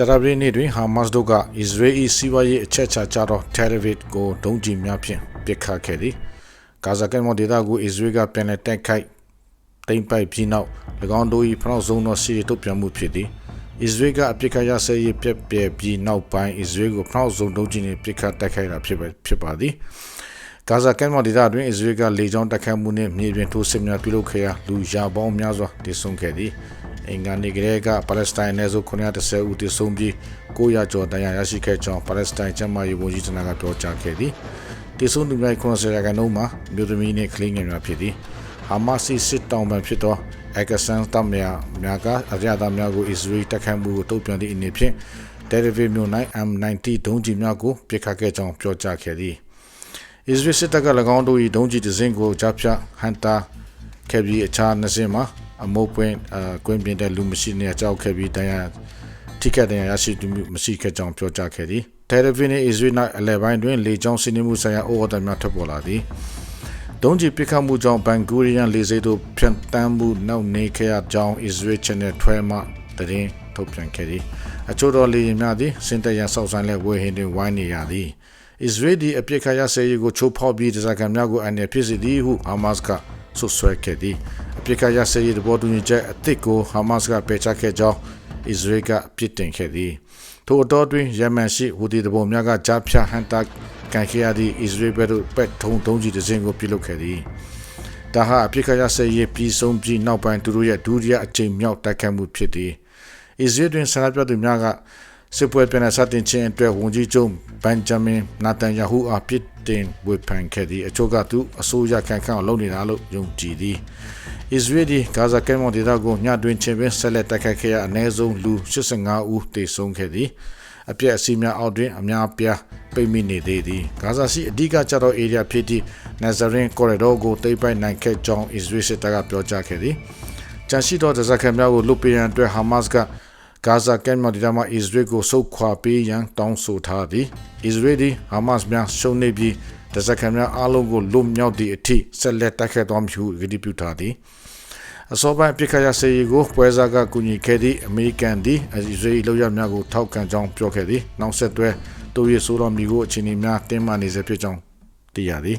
ကြာသပတေးနေ့တွင်ဟာမတ်စ်တို့ကအစ္စရေး၏စီးပွားရေးအချက်ချာကျသော Tel Aviv ကိုဒုံးကျည်များဖြင့်ပစ်ခတ်ခဲ့သည်။ဂါဇာကမ်းမြောင်ဒေသကိုအစ္စရေးကပြန်လည်တိုက်ခိုက်သိမ်းပိုက်ပြီးနောက်၎င်းတို့၏ဖနောက်ဆုံးသောစီးရီထုတ်ပြန်မှုဖြစ်သည်။အစ္စရေးကအပစ်ခတ်ရစဲရေးပြက်ပြဲပြီးနောက်ပိုင်းအစ္စရေးကိုဖနောက်ဆုံးဒုံးကျည်နှင့်ပစ်ခတ်တိုက်ခိုက်တာဖြစ်ဖြစ်ပါသည်။ဂါဇာကမ်းမြောင်ဒေသတွင်အစ္စရေးကလေကြောင်းတိုက်ခိုက်မှုနှင့်မြေပြင်ထိုးစစ်များပြုလုပ်ခဲ့ရာလူရာပေါင်းများစွာတည်ဆုံခဲ့သည်။ အင်္ဂါနေ့ကလေးကပါလက်စတိုင်းနယ်စု930ဦးတည်ဆုံပြီး900ကျော်တရားရရှိခဲ့ကြောင်းပါလက်စတိုင်းကျန်းမာရေးဝန်ကြီးဌာနကပြောကြားခဲ့သည်တည်ဆုံသူများ90ရာခိုင်နှုန်းမှာမြို့သမီးနှင့်ကလေးငယ်များဖြစ်သည်ဟာမတ်စ်စစ်တောင်ပန်ဖြစ်သောအကဆန်တမယာများကအကြမ်းသားများကိုအစ္စရေးတိုက်ခိုက်မှုကိုတုံ့ပြန်သည့်အနေဖြင့်တယ်လီဗီမြို့၌ M90 ဒုံးကျည်များကိုပစ်ခတ်ခဲ့ကြောင်းပြောကြားခဲ့သည်အစ္စရေးစစ်တပ်က၎င်းတို့၏ဒုံးကျည်တစ်စင်းကိုကြားဖြတ်ဟန်တာခဲ့ပြီးအခြားနှစ်စင်းမှာ အမုတ်ပွင့်အကွင်းပြင်းတဲ့လူမရှိနေကြောက်ခဲ့ပြီးတရားထိခိုက်တဲ့ရရှိသူမရှိခဲ့ကြောင်းပြောကြားခဲ့သည်တယ်လီဗီနဲ့အစ္စရေး၌အလဲပိုင်းတွင်လေကြောင်းစီးနှင်းမှုဆိုင်ရာဩဝါဒများထွက်ပေါ်လာသည်ဒုံးကျည်ပစ်ခတ်မှုကြောင့်ဘန်ဂူရီယန်လေဆိပ်သို့ဖြန့်တမ်းမှုနောက်နေခဲ့ရကြောင်း Israel Channel ထွဲမှတရင်ထုတ်ပြန်ခဲ့သည်အချို့သောလေယာဉ်များသည်စင်တရန်ဆောက်ဆိုင်လက်ဝဲဟင်းတွင်ဝိုင်းနေရသည် Israel ဒီအပြစ်ခရဆဲရေးကိုချိုးဖောက်ပြီးတစားကံများကိုအနေဖြစ်စေသည်ဟု Hamas ကဆွဆွဲခဲ့သည်အ ပြစ်ခရဆဲရေးတဘောတူညီချက်အသစ်ကို Hamas ကပယ်ချခဲ့ကြောင်း Israel ကပြစ်တင်ခဲ့သည်ထို့အတော်တွင်ယမန်ရှိဟူဒီတဘောများကကြားဖြတ်ဟန်တာကန်ခရသည့် Israel ဘက်သို့ပက်ထုံတုံးကြီးတစ်စင်းကိုပြုလုပ်ခဲ့သည်ဒါဟာအပြစ်ခရဆဲရေးပြီးဆုံးပြီးနောက်ပိုင်းသူတို့ရဲ့ဒုတိယအကြိမ်မြောက်တိုက်ခတ်မှုဖြစ်သည် Israel တွင်ဆန္ဒပြသူများကစစ်ပွဲပြန်စတင်ခြင်းအတွက်ဝန်ကြီးချုပ်ဘန်ဂျမင်နာတန်ယာဟုအားပြစ်တင်ဝေဖန်ခဲ့သည်အချို့ကသူအစိုးရခံခန့်အောင်လုပ်နေတာလို့ယုံကြည်သည် အစ္စရေးဒီဂါဇာကမ်းမြောင်ဒေသကိုညတွင်ချင်းပင်ဆက်လက်တိုက်ခိုက်ခဲ့ရအနည်းဆုံးလူ85ဦးသေဆုံးခဲ့သည်အပြည့်အစည်းများအောက်တွင်အများပြားပိတ်မိနေသေးသည်ဂါဇာစီအဓိကကျတော့ area ဖြစ်သည့် Nazarene corridor ကိုတိပ်ပိုက်နိုင်ခဲ့ကြောင်း Israel စစ်တပ်ကပြောကြားခဲ့သည်ကြန့်ရှိသောဒဇက်ခံများကိုလွတ်ပေးရန်အတွက် Hamas က ဂါဇာကမ်းမြောင်ဒေသမှာအစ္စရေးကိုဆုတ်ခွာပေးရန်တောင်းဆိုထားသည်အစ္စရေးသည်ဟာမတ်များရှုံးနေပြီးတစက္ကများအားလုံးကိုလွတ်မြောက်သည့်အထိဆက်လက်တိုက်ခိုက်သွားမည်ဟုဂတိပြုထားသည်အစောပိုင်းပြစ်ခတ်ရစေရီကိုပွဲစားကကူညီခဲ့သည့်အမေရိကန်သည်အစ္စရေးလောက်ရများကိုထောက်ခံကြောင်းပြောခဲ့သည်နောက်ဆက်တွဲတိုးရဆိုးတော်မီကိုအချိန်များတင်းမာနေစေဖြစ်ကြောင်းသိရသည်